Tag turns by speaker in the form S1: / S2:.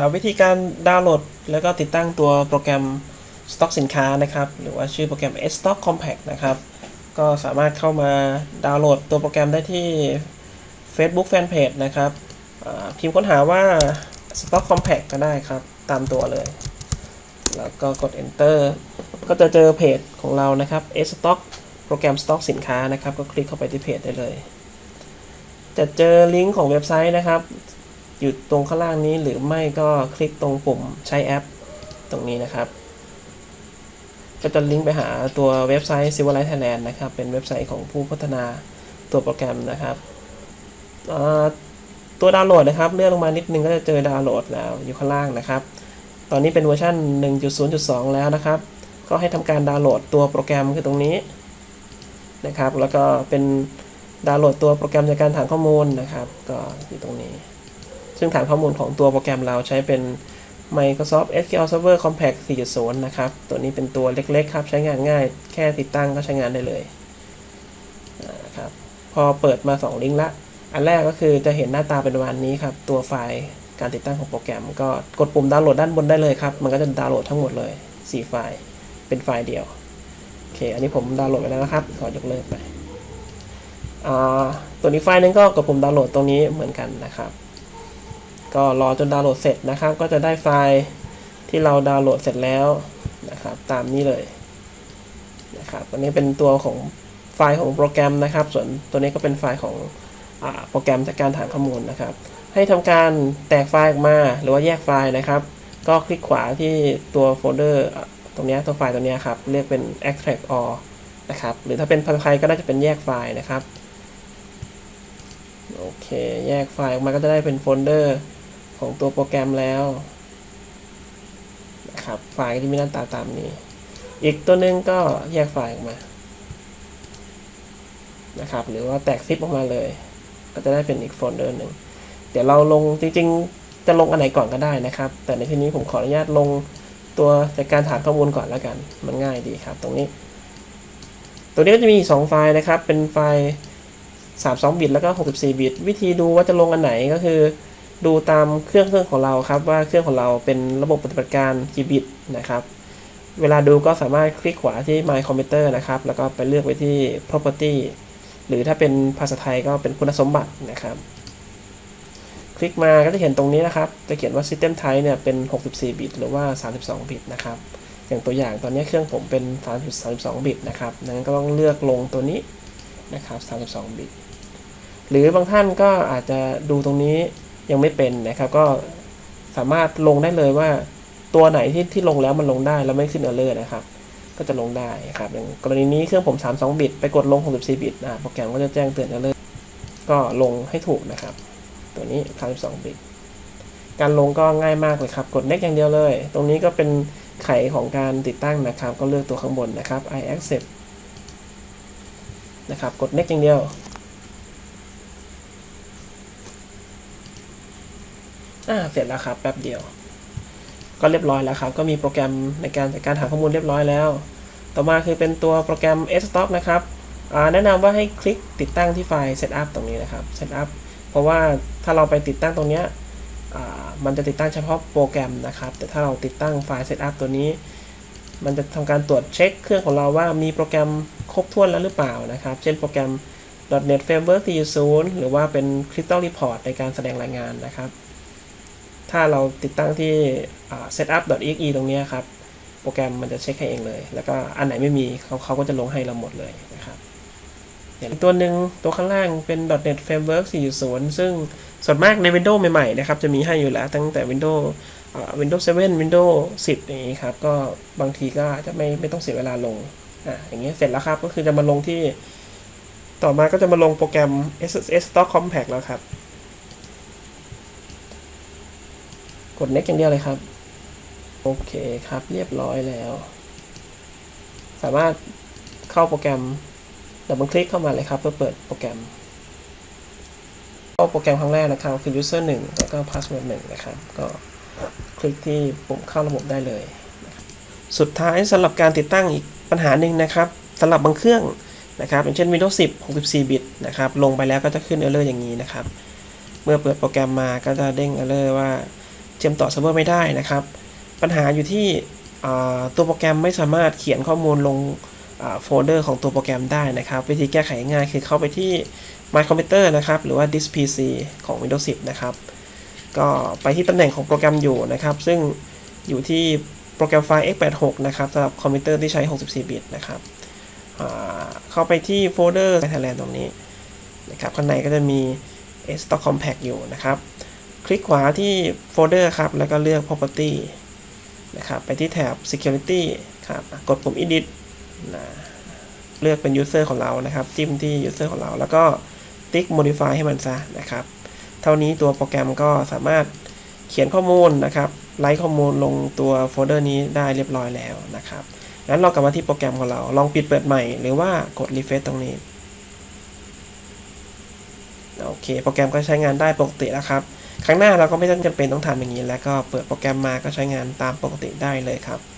S1: ครับวิธีการดาวน์โหลด แล้วก็ติดตั้งตัวโปรแกรมสต็อกสินค้านะครับ หรือว่าชื่อโปรแกรม S Stock Compact นะครับ ก็สามารถเข้ามาดาวน์โหลดตัวโปรแกรมได้ที่ Facebook Fanpage นะครับพิมพ์ค้นหาว่า Stock Compact ก็ได้ครับ ตามตัวเลย แล้วก็กด Enter ก็จะเจอเพจของเรานะครับ S Stock โปรแกรม Stock สินค้านะครับ ก็คลิกเข้าไปที่เพจได้เลย จะเจอลิงก์ของเว็บไซต์นะครับ อยู่ตรงข้างล่างนี้หรือไม่ก็คลิกตรงปุ่มใช้แอป ตรงนี้นะครับ ก็จะลิงก์ไปหาตัวเว็บไซต์ Silverlight Thailand นะครับ เป็นเว็บไซต์ของผู้พัฒนาตัวโปรแกรมนะครับตัวดาวน์โหลดนะครับเลื่อนลงมานิดนึงก็จะเจอดาวน์โหลดแล้วอยู่ข้างล่างนะครับ ตอนนี้เป็นเวอร์ชัน1.0.2 แล้วนะครับ ก็ให้ทำการดาวน์โหลดตัวโปรแกรมคือตรงนี้นะครับ แล้วก็เป็นดาวน์โหลดตัวโปรแกรมจากการฐานข้อมูลนะครับ ก็อยู่ตรงนี้ ซึ่งฐานข้อมูลของตัวโปรแกรมเราใช้เป็น Microsoft SQL Server Compact 4.0 นะครับ ตัวนี้เป็นตัวเล็ก ๆ ครับ ใช้งานง่าย แค่ติดตั้งก็ใช้งานได้เลยนะครับ พอเปิดมา 2 ลิงก์ละ อันแรกก็คือจะเห็นหน้าตาเป็นประมาณนี้ครับ ตัวไฟล์การติดตั้งของโปรแกรม ก็กดปุ่มดาวน์โหลดด้านบนได้เลยครับ มันก็จะดาวน์โหลดทั้งหมดเลย 4 ไฟล์ เป็นไฟล์เดียว โอเค อันนี้ผมดาวน์โหลดไปแล้วนะครับ ขอยกเลิกไป ตัวนี้ไฟล์นึงก็กดปุ่มดาวน์โหลดตรงนี้เหมือนกันนะครับ ก็รอจนดาวน์โหลดเสร็จนะครับ ก็จะได้ไฟล์ที่เราดาวน์โหลดเสร็จแล้วนะครับ ตามนี้เลยนะครับอันนี้เป็นตัวของไฟล์ของโปรแกรมนะครับ ส่วนตัวนี้ก็เป็นไฟล์ของอโปรแกรมจากการฐานข้อมูลนะครับ ให้ทำการแตกไฟล์ออกมาหรือว่าแยกไฟล์นะครับ ก็คลิกขวาที่ตัวโฟลเดอร์ตรงนี้ตัวไฟล์ตัวนี้ครับ เรียกเป็น extract all นะครับ หรือถ้าเป็นภาษาไทยก็น่าจะเป็นแยกไฟล์นะครับ โอเค แยกไฟล์ออกมาก็จะได้เป็นโฟลเดอร์ ของตัวโปรแกรมแล้วนะครับไฟล์ที่มีหน้าตาตามนี้ อีกตัวหนึงก็แยกไฟล์ออกมานะครับหรือว่าแตกซิปออกมาเลย ก็จะได้เป็นอีกโฟลเดอร์หนึ่งเดี๋ยวเราลงจริงๆ จะลงอันไหนก่อนก็ได้นะครับ แต่ในที่นี้ผมขออนุญาตลงตัวจากการฐานข้อมูลก่อนแล้วกัน มันง่ายดีครับ ตรงนี้ ตัวนี้ก็จะมี 2 ไฟล์นะครับ เป็นไฟล์ 32 บิตแล้วก็ 64 บิต วิธีดูว่าจะลงอันไหนก็คือ ดูตามเครื่องเครื่องของเราครับ ว่าเครื่องของเราเป็นระบบปฏิบัติการกี่บิตนะครับ เวลาดูก็สามารถคลิกขวาที่ My Computer นะครับ แล้วก็ไปเลือกไปที่ Property หรือถ้าเป็นภาษาไทยก็เป็นคุณสมบัตินะครับ คลิกมาก็จะเห็นตรงนี้นะครับ จะเขียนว่า System Type เนี่ยเป็น 64 บิต หรือว่า 32 บิตนะครับ อย่างตัวอย่างตอนนี้เครื่องผมเป็น32 บิตนะครับดังนั้นก็ต้องเลือกลงตัวนี้นะครับ 32 บิต หรือบางท่านก็อาจจะดูตรงนี้ ยังไม่เป็นนะครับ ก็สามารถลงได้เลยว่า ตัวไหนที่ที่ลงแล้วมันลงได้แล้วไม่ขึ้นเออร์เลอร์นะครับ ก็จะลงได้ครับอย่างกรณีนี้เครื่องผม 32 บิต ไปกดลง 64 บิตอ่าโปรแกรมก็จะแจ้งเตือนเออร์เลอร์ก็ลงให้ถูกนะครับ ตัวนี้ 32 บิต การลงก็ง่ายมากเลยครับ กด next อย่างเดียวเลย ตรงนี้ก็เป็นไขของการติดตั้งนะครับ ก็เลือกตัวข้างบนนะครับ I accept นะครับ กด next อย่างเดียว อ่าเสร็จแล้วครับแป๊บเดียว ก็เรียบร้อยแล้วครับ ก็มีโปรแกรมในการจัดการหาข้อมูลเรียบร้อยแล้ว ต่อมาคือเป็นตัวโปรแกรม S-Stock นะครับอ่าแนะนำว่าให้คลิกติดตั้งที่ไฟล์ Setup ตรงนี้นะครับ Setup เพราะว่าถ้าเราไปติดตั้งตรงเนี้ยอ่ามันจะติดตั้งเฉพาะโปรแกรมนะครับ แต่ถ้าเราติดตั้งไฟล์ Setup ตัวนี้ มันจะทำการตรวจเช็คเครื่องของเราว่ามีโปรแกรมครบถ้วนแล้วหรือเปล่านะครับ เช่นโปรแกรม .NET Framework 4.0 หรือว่าเป็น Crystal Report ในการแสดงรายงานนะครับ ถ้าเราติดตั้งที่ setup.exe ตรงนี้ครับ โปรแกรมมันจะเช็คให้เองเลย แล้วก็อันไหนไม่มีเขาเขาก็จะลงให้เราหมดเลยนะครับอย่างตัวหนึ่งตัวข้างล่างเป็น .NET Framework 4.0 ซึ่งส่วนมากใน Windows ใหม่ๆนะครับ จะมีให้อยู่แล้วตั้งแต่ Windows Windows 7 Windows 10 อย่างนี้ครับ ก็บางทีก็จะไม่ไม่ต้องเสียเวลาลงอะอย่างเงี้ยเสร็จแล้วครับ ก็คือจะมาลงที่ ต่อมาก็จะมาลงโปรแกรม S Stock Compact แล้วครับ กด next อย่างเดียวเลยครับ โอเคครับ เรียบร้อยแล้ว สามารถเข้าโปรแกรมดับเบิลคลิกเข้ามาเลยครับ เพื่อเปิดโปรแกรมเข้าโปรแกรมครั้งแรกนะครับ คือ user 1 แล้วก็ password 1 นะครับ ก็คลิกที่ปุ่มเข้าระบบได้เลย สุดท้ายสำหรับการติดตั้งอีกปัญหาหนึ่งนะครับสำหรับบางเครื่องนะครับอย่างเช่น Windows 10 64 บิตนะครับ ลงไปแล้วก็จะขึ้น error อย่างนี้นะครับ เมื่อเปิดโปรแกรมมาก็จะเด้ง error ว่า ชื่อมต่อเซิร์ฟเวอร์ไม่ได้นะครับ ปัญหาอยู่ที่ตัวโปรแกรมไม่สามารถเขียนข้อมูลลงโฟลเดอร์ของตัวโปรแกรมได้นะครับ วิธีแก้ไขง่ายคือเข้าไปที่ My Computer นะครับ หรือว่า Disk PC ของ Windows 10 นะครับ ก็ไปที่ตำแหน่งของโปรแกรมอยู่นะครับ ซึ่งอยู่ที่โปรแกรมไฟล์ x86 นะครับสำหรับคอมพิวเตอร์ที่ใช้ 64 บิตนะครับเข้าไปที่โฟลเดอร์ Thailand ตรงนี้นะครับ ข้างในก็จะมี stock compact อยู่นะครับ คลิกขวาที่โฟลเดอร์ครับ แล้วก็เลือก property นะครับ ไปที่แถบ security ครับ กดปุ่ม edit นะเลือกเป็น user ของเรานะครับ จิ้มที่ user ของเรา แล้วก็ติ๊ก modify ให้มันซะนะครับ เท่านี้ตัวโปรแกรมก็สามารถเขียนข้อมูลนะครับ ไลฟ์ข้อมูลลงตัวโฟลเดอร์นี้ได้เรียบร้อยแล้วนะครับ งั้นเรากลับมาที่โปรแกรมของเรา ลองปิดเปิดใหม่ หรือว่ากด refresh ตรงนี้โอเค โปรแกรมก็ใช้งานได้ปกติแล้วครับ ครั้งหน้าเราก็ไม่ต้องจำเป็นต้องทำอย่างนี้ แล้วก็เปิดโปรแกรมมาก็ใช้งานตามปกติได้เลยครับ